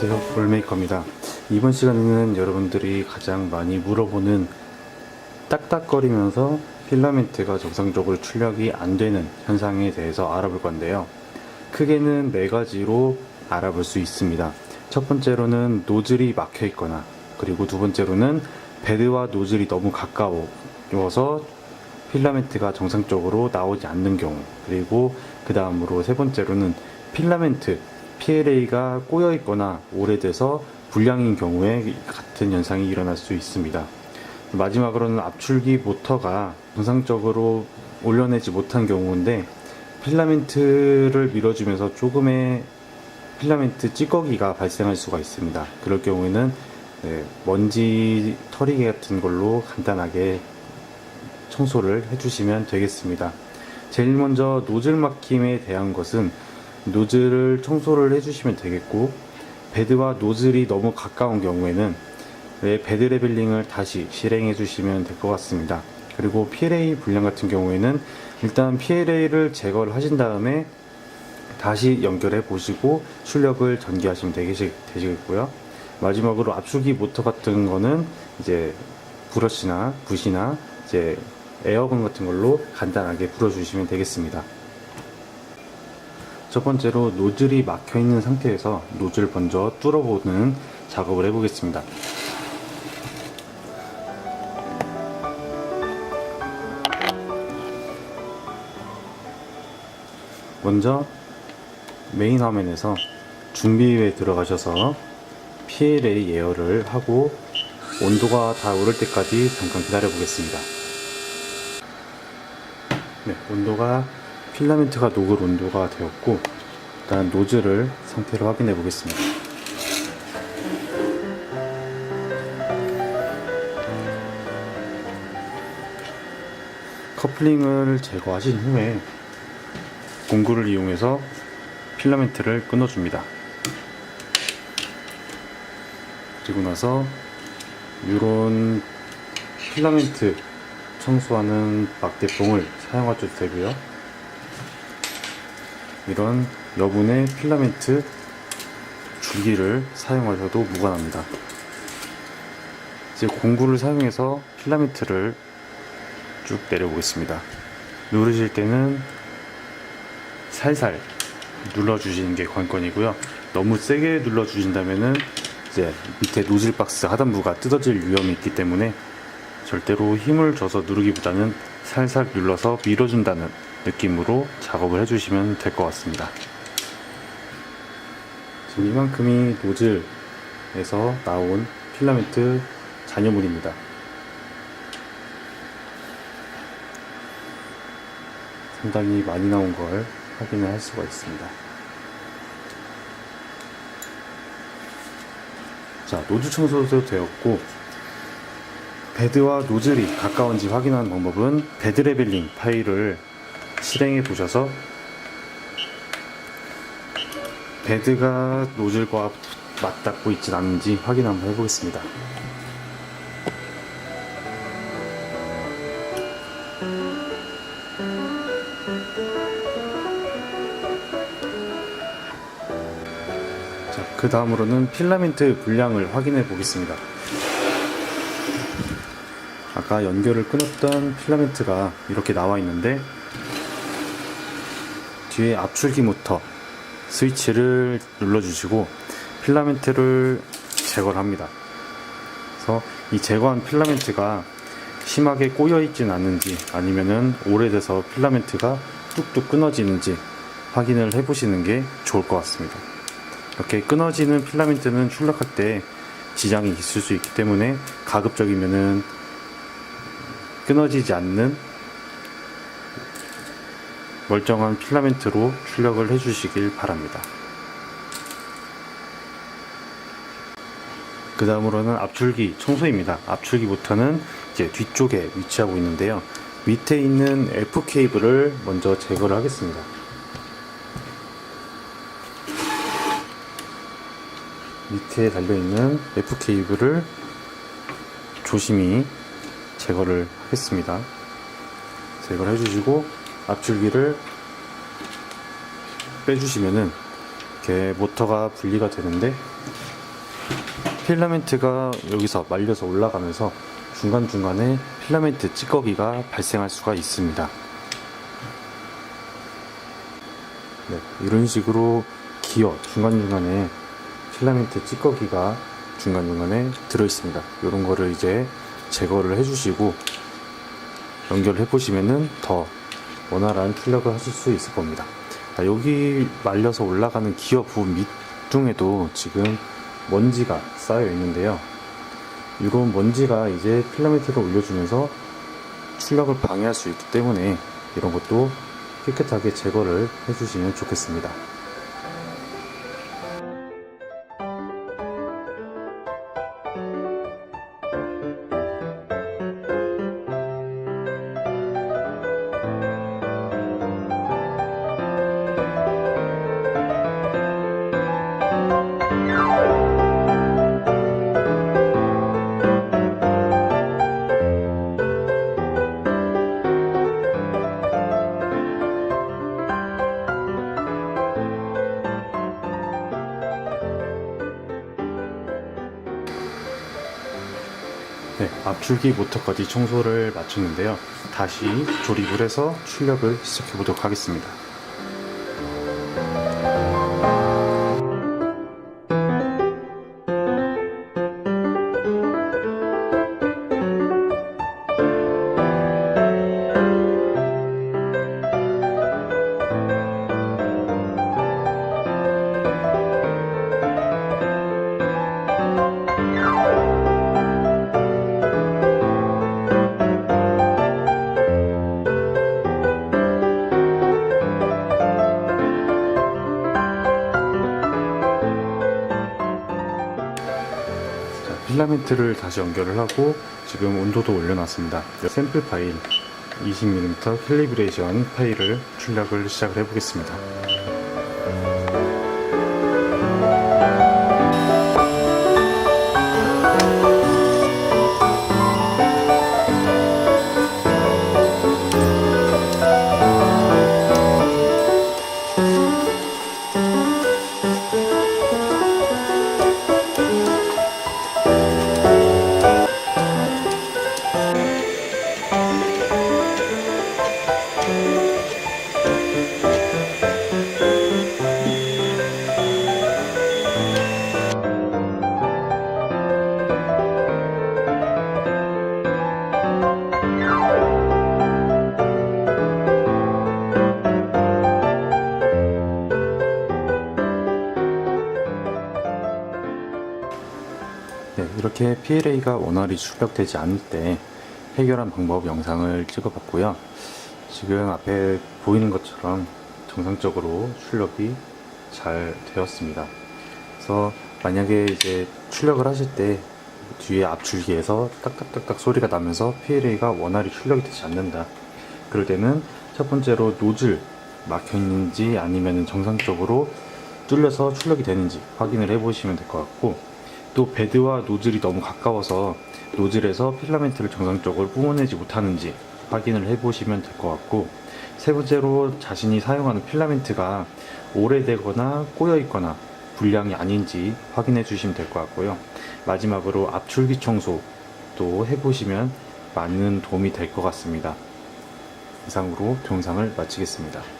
안녕하세요. 볼메이커입니다. 이번 시간에는 여러분들이 가장 많이 물어보는 딱딱거리면서 필라멘트가 정상적으로 출력이 안 되는 현상에 대해서 알아볼 건데요. 크게는 네 가지로 알아볼 수 있습니다. 첫 번째로는 노즐이 막혀 있거나 그리고 두 번째로는 베드와 노즐이 너무 가까워서 필라멘트가 정상적으로 나오지 않는 경우 그리고 그 다음으로 세 번째로는 필라멘트 PLA가 꼬여 있거나 오래돼서 불량인 경우에 같은 현상이 일어날 수 있습니다. 마지막으로는 압출기 모터가 정상적으로 올려내지 못한 경우인데 필라멘트를 밀어주면서 조금의 필라멘트 찌꺼기가 발생할 수가 있습니다. 그럴 경우에는 네, 먼지 털이개 같은 걸로 간단하게 청소를 해주시면 되겠습니다. 제일 먼저 노즐 막힘에 대한 것은 노즐을 청소를 해주시면 되겠고 베드와 노즐이 너무 가까운 경우에는 네, 베드 레벨링을 다시 실행해 주시면 될 것 같습니다. 그리고 PLA 불량 같은 경우에는 일단 PLA를 제거를 하신 다음에 다시 연결해 보시고 출력을 전개하시면 되시, 되시겠고요. 마지막으로 압축기 모터 같은 거는 이제 브러쉬나 붓이나 이제 에어건 같은 걸로 간단하게 불어주시면 되겠습니다. 첫 번째로 노즐이 막혀 있는 상태에서 노즐 먼저 뚫어보는 작업을 해보겠습니다. 먼저 메인 화면에서 준비에 들어가셔서 PLA 예열을 하고 온도가 다 오를 때까지 잠깐 기다려 보겠습니다. 네, 온도가 필라멘트가 녹을 온도가 되었고 일단 노즐을 상태로 확인해 보겠습니다. 커플링을 제거하신 후에 공구를 이용해서 필라멘트를 끊어줍니다. 그리고 나서 이런 필라멘트 청소하는 막대봉을 사용하셔도 되고요. 이런 여분의 필라멘트 줄기를 사용하셔도 무관합니다. 이제 공구를 사용해서 필라멘트를 쭉 내려보겠습니다. 누르실 때는 살살 눌러주시는 게 관건이고요. 너무 세게 눌러주신다면은 이제 밑에 노즐 박스 하단부가 뜯어질 위험이 있기 때문에 절대로 힘을 줘서 누르기보다는 살살 눌러서 밀어준다는 느낌으로 작업을 해주시면 될 것 같습니다. 지금 이만큼이 노즐에서 나온 필라멘트 잔여물입니다. 상당히 많이 나온 걸 확인을 할 수가 있습니다. 자, 노즐 청소도 되었고, 베드와 노즐이 가까운지 확인하는 방법은 베드 레벨링 파일을 실행해 보셔서 베드가 노즐과 맞닿고 있진 않은지 확인 한번 해보겠습니다. 자, 그 다음으로는 필라멘트 분량을 확인해 보겠습니다. 아까 연결을 끊었던 필라멘트가 이렇게 나와 있는데 뒤에 압출기 모터 스위치를 눌러주시고 필라멘트를 제거를 합니다. 그래서 이 제거한 필라멘트가 심하게 꼬여 있진 않는지 아니면은 오래돼서 필라멘트가 뚝뚝 끊어지는지 확인을 해 보시는 게 좋을 것 같습니다. 이렇게 끊어지는 필라멘트는 출력할 때 지장이 있을 수 있기 때문에 가급적이면은 끊어지지 않는 멀쩡한 필라멘트로 출력을 해주시길 바랍니다. 그 다음으로는 압출기 청소입니다. 압출기부터는 이제 뒤쪽에 위치하고 있는데요. 밑에 있는 F 케이블을 먼저 제거를 하겠습니다. 밑에 달려있는 F 케이블을 조심히 제거를 하겠습니다. 제거를 해주시고 압출기를 빼주시면은 이렇게 모터가 분리가 되는데 필라멘트가 여기서 말려서 올라가면서 중간중간에 필라멘트 찌꺼기가 발생할 수가 있습니다. 네, 이런 식으로 기어 중간중간에 필라멘트 찌꺼기가 중간중간에 들어 있습니다. 이런 거를 이제 제거를 해주시고 연결을 해보시면은 더 원활한 출력을 하실 수 있을 겁니다. 자, 여기 말려서 올라가는 기어 부분 밑둥에도 지금 먼지가 쌓여 있는데요. 이런 먼지가 이제 필라멘트를 올려주면서 출력을 방해할 수 있기 때문에 이런 것도 깨끗하게 제거를 해주시면 좋겠습니다. 네, 앞줄기 모터까지 청소를 마쳤는데요. 다시 조립을 해서 출력을 시작해 보도록 하겠습니다. 자, 필라멘트를 다시 연결을 하고 지금 온도도 올려놨습니다. 샘플 파일 20mm 캘리브레이션 파일을 출력을 시작을 해보겠습니다. 네, 이렇게 PLA가 원활히 출력되지 않을 때 해결한 방법 영상을 찍어봤고요. 지금 앞에 보이는 것처럼 정상적으로 출력이 잘 되었습니다. 그래서 만약에 이제 출력을 하실 때 뒤에 앞줄기에서 딱딱딱딱 소리가 나면서 PLA가 원활히 출력이 되지 않는다. 그럴 때는 첫 번째로 노즐 막혀 있는지 아니면 정상적으로 뚫려서 출력이 되는지 확인을 해보시면 될 것 같고 또 베드와 노즐이 너무 가까워서 노즐에서 필라멘트를 정상적으로 뿜어내지 못하는지 확인을 해보시면 될 것 같고 세 번째로 자신이 사용하는 필라멘트가 오래되거나 꼬여 있거나 불량이 아닌지 확인해 주시면 될 것 같고요. 마지막으로 앞줄기 청소도 해보시면 많은 도움이 될 것 같습니다. 이상으로 동영상을 마치겠습니다.